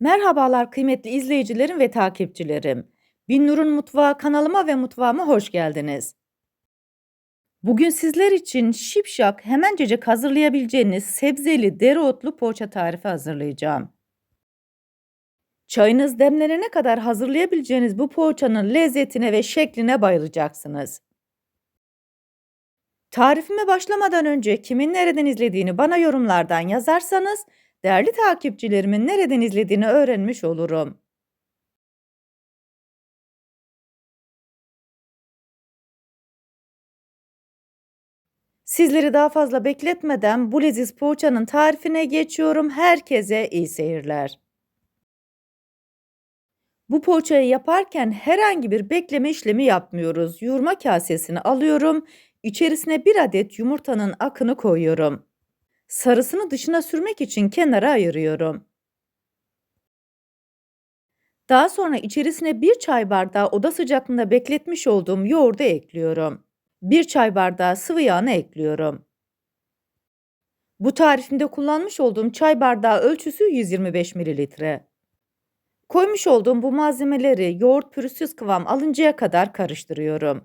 Merhabalar kıymetli izleyicilerim ve takipçilerim. Binnur'un Mutfağı kanalıma ve mutfağıma hoş geldiniz. Bugün sizler için şipşak hemencecik hazırlayabileceğiniz sebzeli dereotlu poğaça tarifi hazırlayacağım. Çayınız demlenene kadar hazırlayabileceğiniz bu poğaçanın lezzetine ve şekline bayılacaksınız. Tarifime başlamadan önce kimin nereden izlediğini bana yorumlardan yazarsanız değerli takipçilerimin nereden izlediğini öğrenmiş olurum. Sizleri daha fazla bekletmeden bu leziz poğaçanın tarifine geçiyorum. Herkese iyi seyirler. Bu poğaçayı yaparken herhangi bir bekleme işlemi yapmıyoruz. Yoğurma kasesini alıyorum. İçerisine bir adet yumurtanın akını koyuyorum. Sarısını dışına sürmek için kenara ayırıyorum. Daha sonra içerisine bir çay bardağı oda sıcaklığında bekletmiş olduğum yoğurdu ekliyorum. Bir çay bardağı sıvı yağını ekliyorum. Bu tarifimde kullanmış olduğum çay bardağı ölçüsü 125 mililitre. Koymuş olduğum bu malzemeleri yoğurt pürüzsüz kıvam alıncaya kadar karıştırıyorum.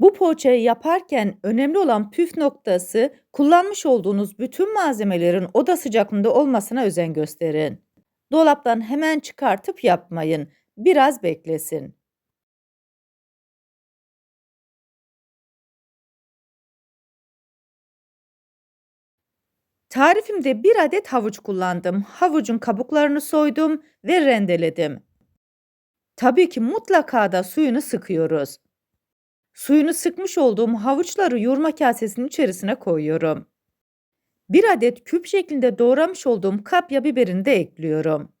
Bu poğaçayı yaparken önemli olan püf noktası kullanmış olduğunuz bütün malzemelerin oda sıcaklığında olmasına özen gösterin. Dolaptan hemen çıkartıp yapmayın. Biraz beklesin. Tarifimde bir adet havuç kullandım. Havucun kabuklarını soydum ve rendeledim. Tabii ki mutlaka da suyunu sıkıyoruz. Suyunu sıkmış olduğum havuçları yoğurma kasesinin içerisine koyuyorum. Bir adet küp şeklinde doğramış olduğum kapya biberini de ekliyorum.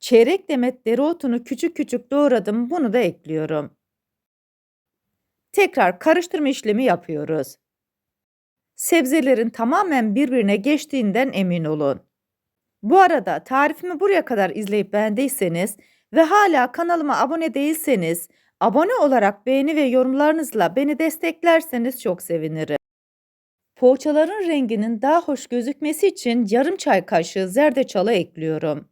Çeyrek demet dereotunu küçük küçük doğradım. Bunu da ekliyorum. Tekrar karıştırma işlemi yapıyoruz. Sebzelerin tamamen birbirine geçtiğinden emin olun. Bu arada tarifimi buraya kadar izleyip beğendiyseniz ve hala kanalıma abone değilseniz abone olarak beğeni ve yorumlarınızla beni desteklerseniz çok sevinirim. Poğaçaların renginin daha hoş gözükmesi için yarım çay kaşığı zerdeçalı ekliyorum.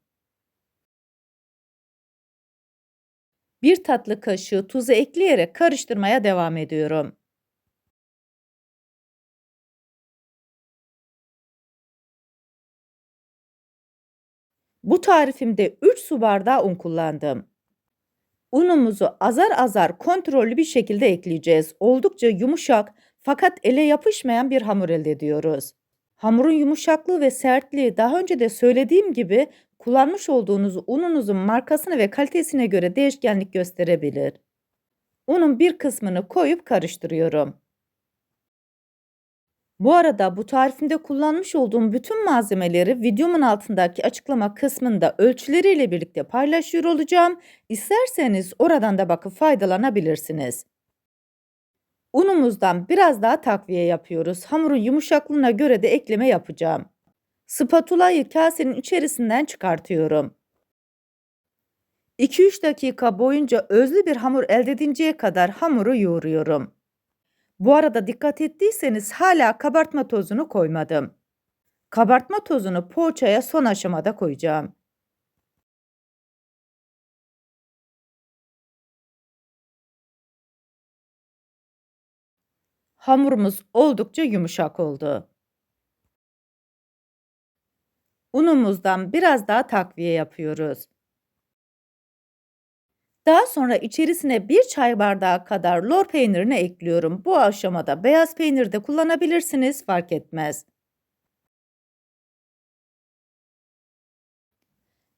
Bir tatlı kaşığı tuzu ekleyerek karıştırmaya devam ediyorum. Bu tarifimde 3 su bardağı un kullandım. Unumuzu azar azar kontrollü bir şekilde ekleyeceğiz. Oldukça yumuşak fakat ele yapışmayan bir hamur elde ediyoruz. Hamurun yumuşaklığı ve sertliği daha önce de söylediğim gibi kullanmış olduğunuz ununuzun markasına ve kalitesine göre değişkenlik gösterebilir. Unun bir kısmını koyup karıştırıyorum. Bu arada bu tarifimde kullanmış olduğum bütün malzemeleri videomun altındaki açıklama kısmında ölçüleriyle birlikte paylaşıyor olacağım. İsterseniz oradan da bakıp faydalanabilirsiniz. Unumuzdan biraz daha takviye yapıyoruz. Hamurun yumuşaklığına göre de ekleme yapacağım. Spatulayı kasenin içerisinden çıkartıyorum. 2-3 dakika boyunca özlü bir hamur elde edinceye kadar hamuru yoğuruyorum. Bu arada dikkat ettiyseniz hala kabartma tozunu koymadım. Kabartma tozunu poğaçaya son aşamada koyacağım. Hamurumuz oldukça yumuşak oldu. Unumuzdan biraz daha takviye yapıyoruz. Daha sonra içerisine bir çay bardağı kadar lor peynirini ekliyorum. Bu aşamada beyaz peynir de kullanabilirsiniz fark etmez.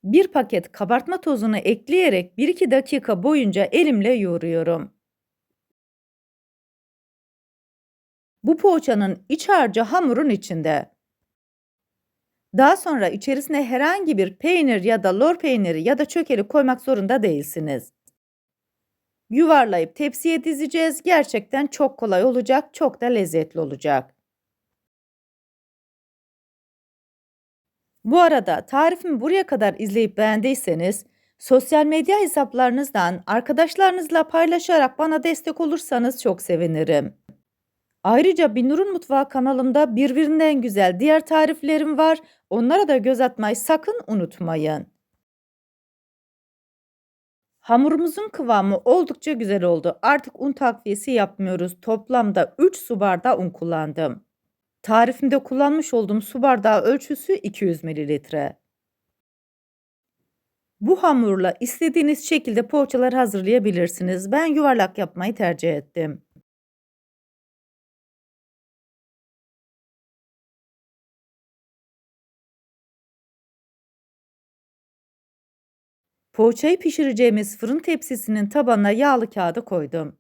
Bir paket kabartma tozunu ekleyerek 1-2 dakika boyunca elimle yoğuruyorum. Bu poğaçanın iç harcı hamurun içinde. Daha sonra içerisine herhangi bir peynir ya da lor peyniri ya da çökeli koymak zorunda değilsiniz. Yuvarlayıp tepsiye dizeceğiz. Gerçekten çok kolay olacak, çok da lezzetli olacak. Bu arada tarifimi buraya kadar izleyip beğendiyseniz sosyal medya hesaplarınızdan arkadaşlarınızla paylaşarak bana destek olursanız çok sevinirim. Ayrıca Binur'un Mutfağı kanalımda birbirinden güzel diğer tariflerim var. Onlara da göz atmayı sakın unutmayın. Hamurumuzun kıvamı oldukça güzel oldu. Artık un takviyesi yapmıyoruz. Toplamda 3 su bardağı un kullandım. Tarifimde kullanmış olduğum su bardağı ölçüsü 200 mililitre. Bu hamurla istediğiniz şekilde poğaçalar hazırlayabilirsiniz. Ben yuvarlak yapmayı tercih ettim. Poğaçayı pişireceğimiz fırın tepsisinin tabanına yağlı kağıdı koydum.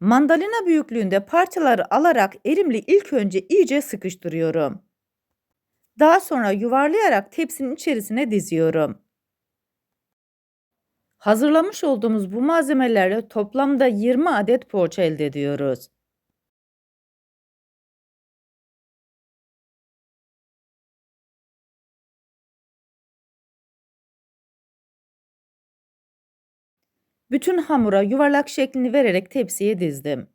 Mandalina büyüklüğünde parçaları alarak elimle ilk önce iyice sıkıştırıyorum. Daha sonra yuvarlayarak tepsinin içerisine diziyorum. Hazırlamış olduğumuz bu malzemelerle toplamda 20 adet poğaça elde ediyoruz. Bütün hamura yuvarlak şeklini vererek tepsiye dizdim.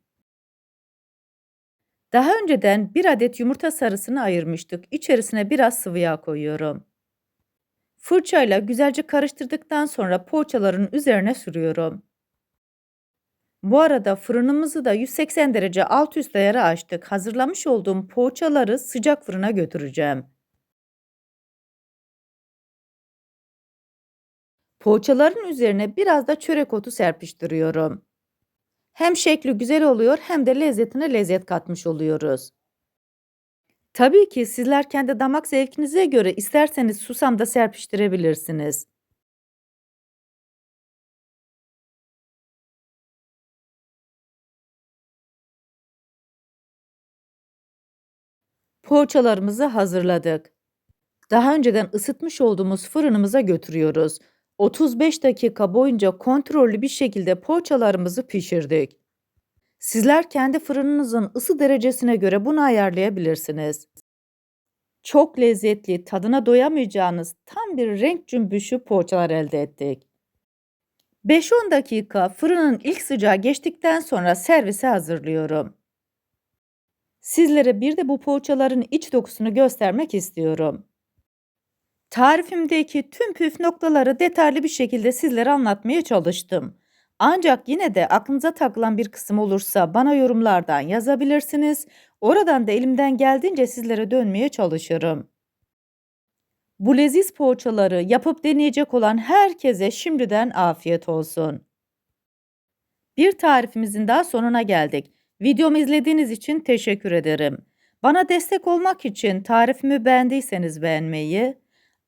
Daha önceden bir adet yumurta sarısını ayırmıştık. İçerisine biraz sıvı yağ koyuyorum. Fırçayla güzelce karıştırdıktan sonra poğaçaların üzerine sürüyorum. Bu arada fırınımızı da 180 derece alt üst ayarı açtık. Hazırlamış olduğum poğaçaları sıcak fırına götüreceğim. Poğaçaların üzerine biraz da çörek otu serpiştiriyorum. Hem şekli güzel oluyor hem de lezzetine lezzet katmış oluyoruz. Tabii ki sizler kendi damak zevkinize göre isterseniz susam da serpiştirebilirsiniz. Poğaçalarımızı hazırladık. Daha önceden ısıtmış olduğumuz fırınımıza götürüyoruz. 35 dakika boyunca kontrollü bir şekilde poğaçalarımızı pişirdik. Sizler kendi fırınınızın ısı derecesine göre bunu ayarlayabilirsiniz. Çok lezzetli, tadına doyamayacağınız tam bir renk cümbüşü poğaçalar elde ettik. 5-10 dakika fırının ilk sıcağı geçtikten sonra servise hazırlıyorum. Sizlere bir de bu poğaçaların iç dokusunu göstermek istiyorum. Tarifimdeki tüm püf noktaları detaylı bir şekilde sizlere anlatmaya çalıştım. Ancak yine de aklınıza takılan bir kısım olursa bana yorumlardan yazabilirsiniz. Oradan da elimden geldiğince sizlere dönmeye çalışırım. Bu leziz poğaçaları yapıp deneyecek olan herkese şimdiden afiyet olsun. Bir tarifimizin daha sonuna geldik. Videomu izlediğiniz için teşekkür ederim. Bana destek olmak için tarifimi beğendiyseniz beğenmeyi,